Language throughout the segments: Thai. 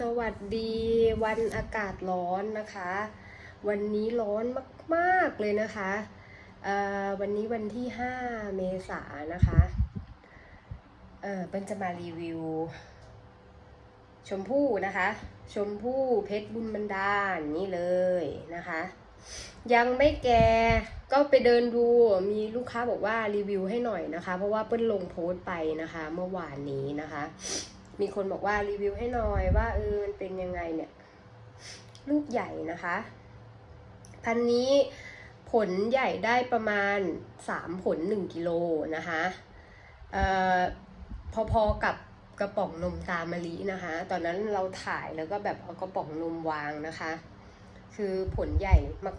สวัสดีวันอากาศร้อนนะคะ วันนี้ร้อนมากๆเลยนะคะวันนี้วันที่ 5 เมษานะคะเออเป็นจะมารีวิว ชมพู่นะคะ ชมพู่เพชรบุญบันดาลนี่เลยนะคะ ยังไม่แก่ก็ไปเดินดูมีลูกค้าบอกว่ารีวิวให้หน่อยนะคะ เพราะว่าเปิ้ลลงโพสต์ไปนะคะ เมื่อวานนี้นะคะ มีคนบอกว่ารีวิวให้หน่อยว่าเออมันเป็นยังไงเนี่ย ลูกใหญ่นะคะ พันนี้ผลใหญ่ได้ประมาณ 3 ผล 1 กิโลนะคะเอ่อพอๆกับกระป๋องนมตามะลินะคะ ตอนนั้นเราถ่ายแล้วก็แบบเอากระป๋องนมวางนะคะ คือผลใหญ่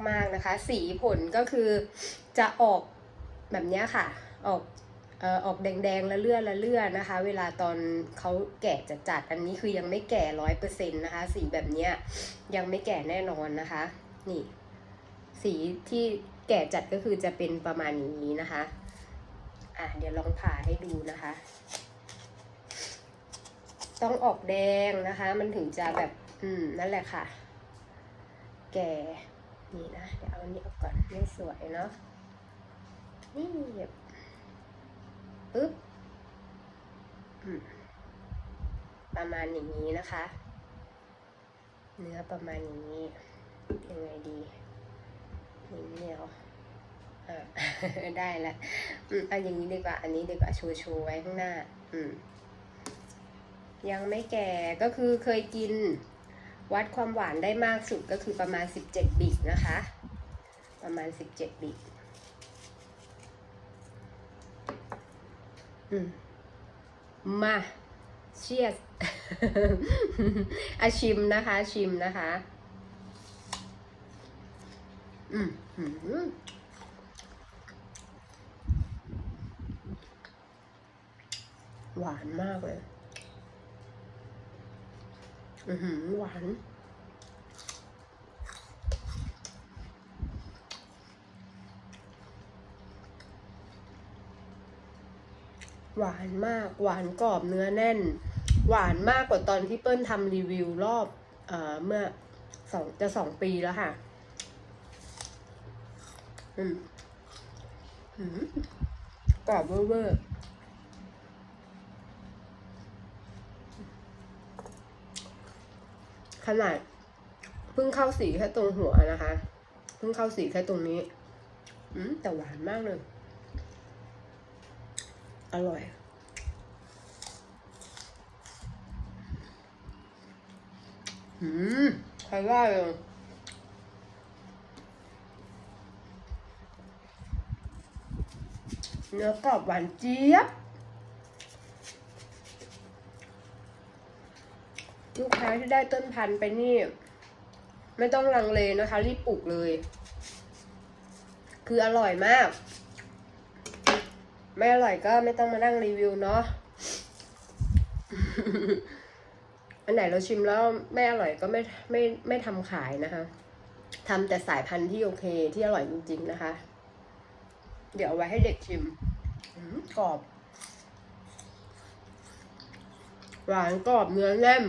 มากๆนะคะ สีผลก็คือจะออกแบบนี้ค่ะ ออก ออออกแดงๆละเลื่อละเลื่อนะคะ เวลาตอนเขาแก่จัดจัดอันนี้คือยังไม่แก่ร้อยเปอร์เซ็นต์นะคะ สีแบบเนี้ยยังไม่แก่แน่นอนนะคะ นี่ สีที่แก่จัดก็คือจะเป็นประมาณนี้นะคะอะเดี๋ยวลองผ่าให้ดูนะคะ ต้องออกแดงนะคะ มันถึงจะแบบอืมนั่นแหละค่ะ แก่นี่นะเดี๋ยวเอาอันนี้ออกก่อนไม่สวยเนาะนี่แบบ ปึ๊บประมาณอย่างนี้นะคะ เนื้อประมาณอย่างนี้ยังไงดีนี่เหนียวอ่าได้ละอืมเอาอย่างนี้ดีกว่า อันนี้ดีกว่าชว์โชว์ไว้ข้างหน้า อืม ยังไม่แก่ก็คือเคยกิน วัดความหวานได้มากสุดก็คือประมาณ17บิกนะคะ ประมาณ17บิกอืม มาเชียสอาชิมนะคะ ชิมนะคะ อืมอืมหวานมากเลย อืหวาน หวานมากหวานกรอบเนื้อแน่น หวานมากกว่าตอนที่เปิ้ลทำรีวิวรอบเอ่อเมื่อสองจะสองปีแล้วค่ะ อืมอืมกรอบเวอร์ขนาดเพิ่งเข้าสีแค่ตรงหัวนะคะ เพิ่งเข้าสีแค่ตรงนี้ อืมแต่หวานมากเลย อร่อย อืมใครได้เลยเนื้อกรอบหวานเจี๊ยบ ลูกค้าที่ได้ต้นพันธุ์ไปนี่ ไม่ต้องลังเลนะคะ รีบปลูกเลย คืออร่อยมาก ไม่อร่อยก็ไม่ต้องมานั่งรีวิวเนาะอันไหนเราชิมแล้วไม่อร่อยก็ไม่ไม่ไม่ทำขายนะคะทำแต่สายพันธุ์ที่โอเคที่อร่อยจริง ๆ นะคะ เดี๋ยวเอาไว้ให้เด็กชิมอืมกรอบ หวานกรอบเนื้อแน่น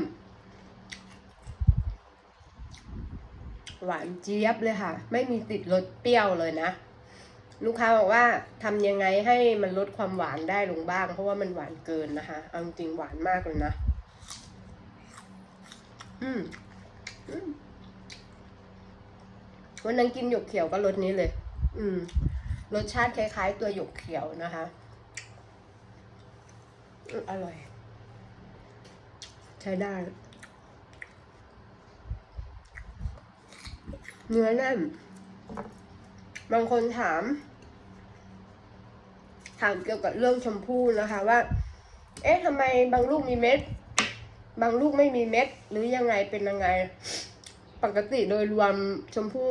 หวานเจี๊ยบเลยค่ะ ไม่มีติดรสเปรี้ยวเลยนะ ลูกค้าบอกว่าทำยังไงให้มันลดความหวานได้ลงบ้าง เพราะว่ามันหวานเกินนะคะเอาจริงหวานมากเลยนะ อืมวันนั้นกินหยกเขียวก็รสนี้เลย อืม รสชาติคล้ายๆ ตัวหยกเขียวนะคะอืมอร่อย ใช้ได้ เนื้อแน่น บางคนถาม ถามเกี่ยวกับเรื่องชมพู่นะคะว่า เอ๊ะทำไมบางลูกมีเม็ด บางลูกไม่มีเม็ด หรือยังไงเป็นยังไง ปกติโดยรวมชมพู่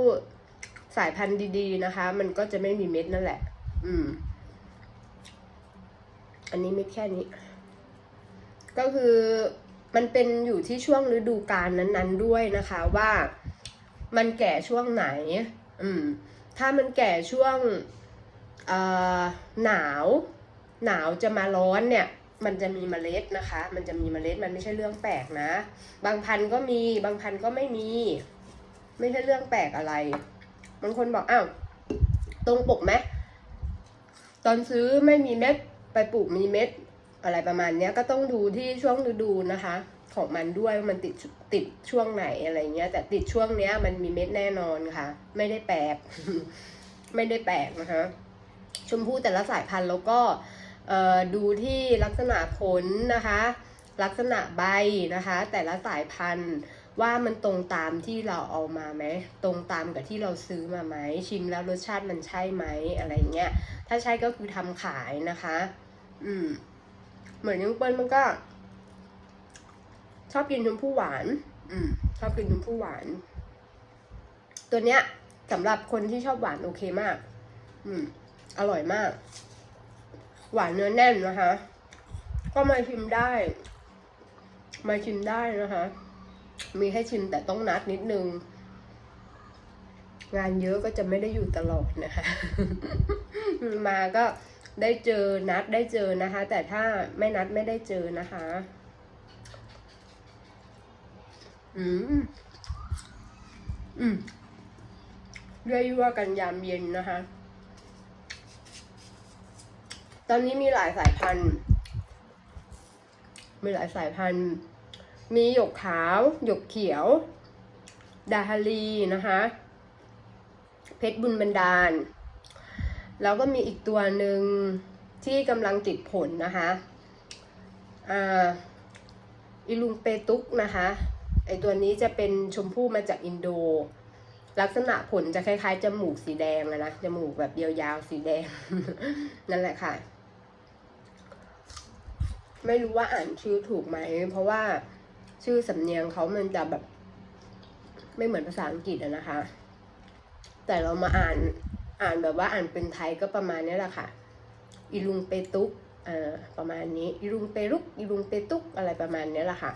สายพันธุ์ดีๆนะคะ มันก็จะไม่มีเม็ดนั่นแหละ อืม อันนี้เม็ดแค่นี้ ก็คือมันเป็นอยู่ที่ช่วงฤดูกาลนั้น ๆ ด้วยนะคะ ว่ามันแก่ช่วงไหน อืม ถ้ามันแก่ช่วงหนาว หนาวจะมาร้อนเนี่ย มันจะมีเมล็ดนะคะ มันจะมีเมล็ดมันไม่ใช่เรื่องแปลกนะ บางพันธุ์ก็มีบางพันธุ์ก็ไม่มี ไม่ใช่เรื่องแปลกอะไรบางคนบอกอ้าวตรงปกไหมตอนซื้อไม่มีเม็ดไปปลูกมีเม็ดอะไรประมาณเนี้ยก็ต้องดูที่ช่วงฤดูนะคะ ของมันด้วยว่ามันติดติดช่วงไหนอะไรเงี้ย แต่ติดช่วงเนี้ย มันมีเม็ดแน่นอนค่ะ ไม่ได้แปลกไม่ได้แปลกนะคะชมพู่แต่ละสายพันธุ์แล้วก็ดูที่ลักษณะผลนะคะ ลักษณะใบนะคะ แต่ละสายพันธุ์ว่ามันตรงตามที่เราเอามาไหมตรงตามกับที่เราซื้อมาไหมชิมแล้วรสชาติมันใช่ไหมอะไรเงี้ยถ้าใช่ก็คือทำขายนะคะ อืมเหมือนยังเปิ้ลมันก็ ชอบกินชมพู่หวานอืมชอบกินชมพู่หวาน ตัวเนี้ยสำหรับคนที่ชอบหวานโอเคมาก อืม อร่อยมาก หวานเนื้อแน่นนะคะ ก็มาชิมได้ มาชิมได้นะคะ มีให้ชิมแต่ต้องนัดนิดนึง งานเยอะก็จะไม่ได้อยู่ตลอดนะคะ มาก็ได้เจอนัดได้เจอนะคะ แต่ถ้าไม่นัดไม่ได้เจอนะคะ อืม อืมเรื่อยว่ากันยามเย็นนะคะ ตอนนี้มีหลายสายพันธุ์ มีหลายสายพันธุ์ มีหยกขาว หยกเขียว ดาฮารีนะคะ เพชรบุญบันดาล แล้วก็มีอีกตัวหนึ่งที่กำลังติดผลนะคะ อ่า อิลุงเปตุกนะคะ ไอตัวนี้จะเป็นชมพู่มาจากอินโด ลักษณะผลจะคล้ายๆจมูกสีแดงนะจมูกแบบยาวๆสีแดง นั่นแหละค่ะ ไม่รู้ว่าอ่านชื่อถูกไหม เพราะว่าชื่อสำเนียงเขามันจะแบบ ไม่เหมือนภาษาอังกฤษอะนะคะ แต่เรามาอ่านอ่านแบบว่าอ่านเป็นไทยก็ประมาณนี้แหละค่ะ อีลุงเปตุกเอ่อประมาณนี้อีลุงเปรุกอีลุงเปตุกอะไรประมาณนี้แหละค่ะ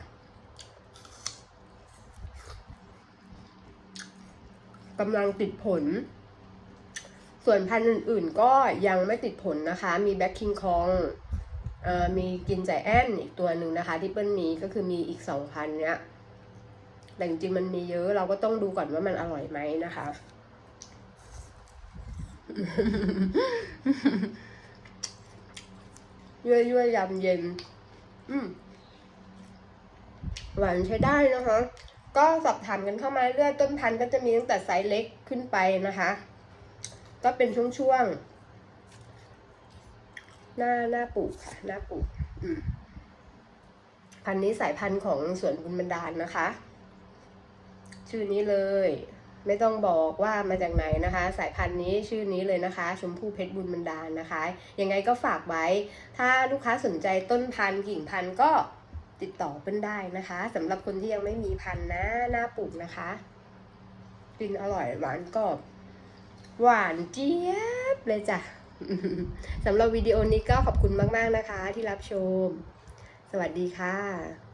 กำลังติดผล ส่วนพันธุ์อื่นๆก็ยังไม่ติดผลนะคะ มีแบ็คคิงคองมีกินใจแอนอีกตัวหนึ่งนะคะ ที่เปิ้ลมีก็คือมีอีกสองพันเนี้ยแต่จริงๆมันมีเยอะเราก็ต้องดูก่อนว่ามันอร่อยไหมนะคะยั่วยั่วยำเย็น อืมหวานใช้ได้นะคะ ก็สอบถามกันเข้ามาเรื่อยต้นพันธุ์ก็จะมีตั้งแต่ไซส์เล็กขึ้นไปนะคะ ก็เป็นช่วงๆ หน้าหน้าปลูกค่ะ หน้าปลูกพันธุ์นี้สายพันธุ์ของสวนบุญบรรดาลนะคะ ชื่อนี้เลย ไม่ต้องบอกว่ามาจากไหนนะคะ สายพันธุ์นี้ชื่อนี้เลยนะคะ ชมพู่เพชรบุญบรรดาลนะคะ ยังไงก็ฝากไว้ ถ้าลูกค้าสนใจต้นพันธุ์กิ่งพันธุ์ก็ ติดต่อเปิ้ลได้นะคะสำหรับคนที่ยังไม่มีพันธุ์นะหน้าปลูกนะคะกินอร่อยหวานกรอบ หวานเจี๊ยบเลยจ้ะสำหรับวิดีโอนี้ก็ขอบคุณมาก ๆ นะคะที่รับชม สวัสดีค่ะ